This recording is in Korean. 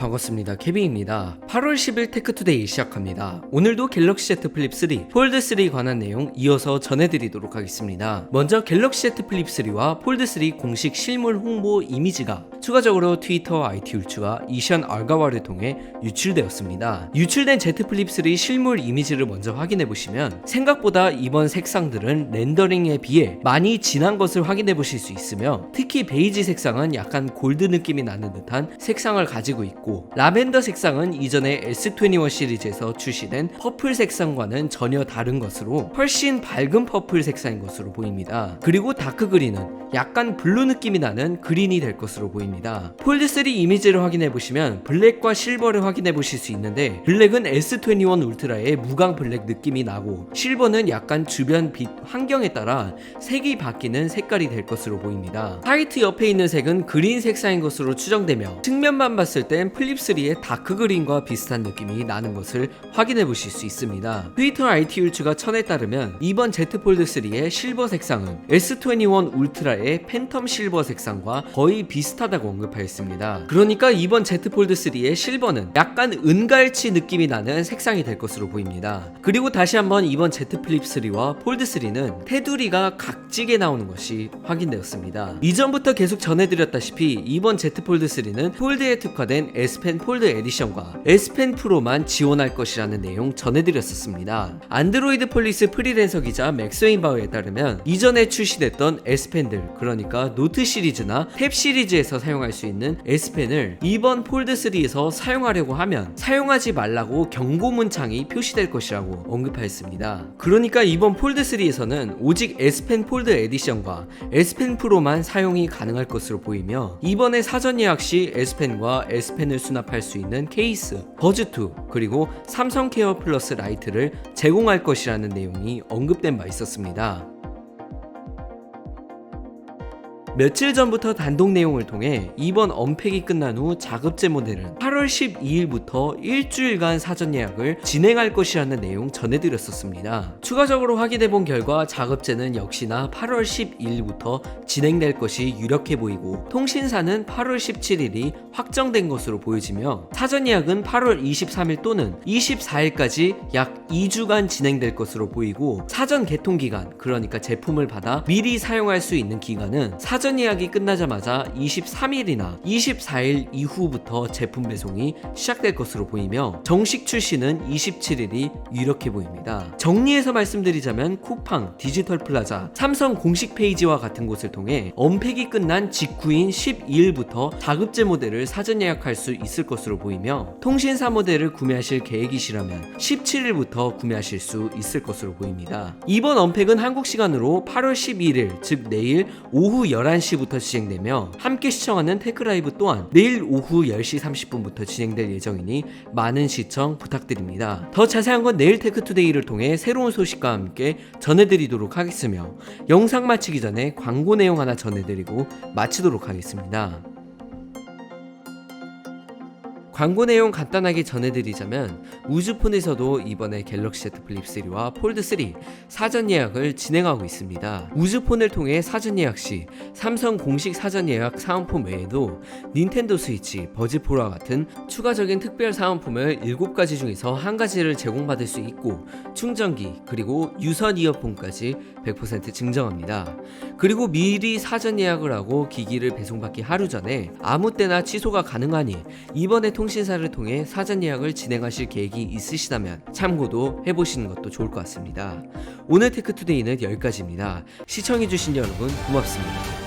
반갑습니다. 케빈입니다. 8월 10일 테크투데이 시작합니다. 오늘도 갤럭시 Z 플립 3, 폴드 3 관한 내용 이어서 전해드리도록 하겠습니다. 먼저 갤럭시 Z 플립 3와 폴드 3 공식 실물 홍보 이미지가 추가적으로 트위터 IT 율추와 이션 알가와를 통해 유출되었습니다. 유출된 Z 플립 3 실물 이미지를 먼저 확인해 보시면 생각보다 이번 색상들은 렌더링에 비해 많이 진한 것을 확인해 보실 수 있으며 특히 베이지 색상은 약간 골드 느낌이 나는 듯한 색상을 가지고 있고 라벤더 색상은 이전에 S21 시리즈에서 출시된 퍼플 색상과는 전혀 다른 것으로 훨씬 밝은 퍼플 색상인 것으로 보입니다. 그리고 다크 그린은 약간 블루 느낌이 나는 그린이 될 것으로 보입니다. 폴드 3 이미지를 확인해 보시면 블랙과 실버를 확인해 보실 수 있는데 블랙은 S21 울트라의 무광 블랙 느낌이 나고 실버는 약간 주변 빛 환경에 따라 색이 바뀌는 색깔이 될 것으로 보입니다. 타이트 옆에 있는 색은 그린 색상인 것으로 추정되며 측면만 봤을 땐 플립 3의 다크 그린과 비슷한 느낌이 나는 것을 확인해 보실 수 있습니다. 트위터 IT 율추가 천에 따르면 이번 Z 폴드 3의 실버 색상은 S21 울트라의 팬텀 실버 색상과 거의 비슷하다고 언급하였습니다. 그러니까 이번 Z 폴드 3의 실버는 약간 은갈치 느낌이 나는 색상이 될 것으로 보입니다. 그리고 다시 한번 이번 Z 플립 3와 폴드 3는 테두리가 각지게 나오는 것이 확인되었습니다. 이전부터 계속 전해드렸다시피 이번 Z 폴드 3는 폴드에 특화된 펜 폴드 에디션과 S 펜 프로만 지원할 것이라는 내용 전해드렸었습니다. 안드로이드 폴리스 프리랜서 기자 맥스웨인 바우에 따르면 이전에 출시됐던 S 펜들 그러니까 노트 시리즈나 탭 시리즈에서 사용할 수 있는 S 펜을 이번 폴드 3에서 사용하려고 하면 사용하지 말라고 경고 문창이 표시될 것이라고 언급하였습니다. 그러니까 이번 폴드 3에서는 오직 S 펜 폴드 에디션과 S 펜 프로만 사용이 가능할 것으로 보이며 이번에 사전 예약 시 S 펜과 S 펜을 수납할 수 있는 케이스, 버즈2 그리고 삼성 케어 플러스 라이트를 제공할 것이라는 내용이 언급된 바 있었습니다. 며칠 전부터 단독 내용을 통해 이번 언팩이 끝난 후 자급제 모델은 8월 12일부터 일주일간 사전 예약을 진행할 것이라는 내용 전해드렸었습니다. 추가적으로 확인해 본 결과 자급제는 역시나 8월 12일부터 진행될 것이 유력해 보이고 통신사는 8월 17일이 확정된 것으로 보여지며 사전 예약은 8월 23일 또는 24일까지 약 2주간 진행될 것으로 보이고 사전 개통 기간 그러니까 제품을 받아 미리 사용할 수 있는 기간은 사전 예약이 끝나자마자 23일이나 24일 이후부터 제품 배송이 시작될 것으로 보이며 정식 출시는 27일이 유력해 보입니다. 정리해서 말씀드리자면 쿠팡, 디지털 플라자, 삼성 공식 페이지와 같은 곳을 통해 언팩이 끝난 직후인 12일부터 자급제 모델을 사전 예약할 수 있을 것으로 보이며 통신사 모델을 구매하실 계획이시라면 17일부터 구매하실 수 있을 것으로 보입니다. 이번 언팩은 한국 시간으로 8월 11일 즉 내일 오후 11시부터 진행되며 함께 시청하는 테크라이브 또한 내일 오후 10시 30분부터 진행될 예정이니 많은 시청 부탁드립니다. 더 자세한 건 내일 테크투데이를 통해 새로운 소식과 함께 전해드리도록 하겠으며 영상 마치기 전에 광고 내용 하나 전해드리고 마치도록 하겠습니다. 광고 내용 간단하게 전해드리자면 우주폰에서도 이번에 갤럭시 Z 플립 3와 폴드 3 사전 예약을 진행하고 있습니다. 우주폰을 통해 사전 예약 시 삼성 공식 사전 예약 사은품 외에도 닌텐도 스위치, 버즈 프로와 같은 추가적인 특별 사은품을 7가지 중에서 한 가지를 제공받을 수 있고 충전기 그리고 유선 이어폰까지 100% 증정합니다. 그리고 미리 사전 예약을 하고 기기를 배송받기 하루 전에 아무 때나 취소가 가능하니 이번에 통신사를 통해 사전 예약을 진행하실 계획이 있으시다면 참고도 해보시는 것도 좋을 것 같습니다. 오늘 테크투데이는 여기까지입니다. 시청해주신 여러분 고맙습니다.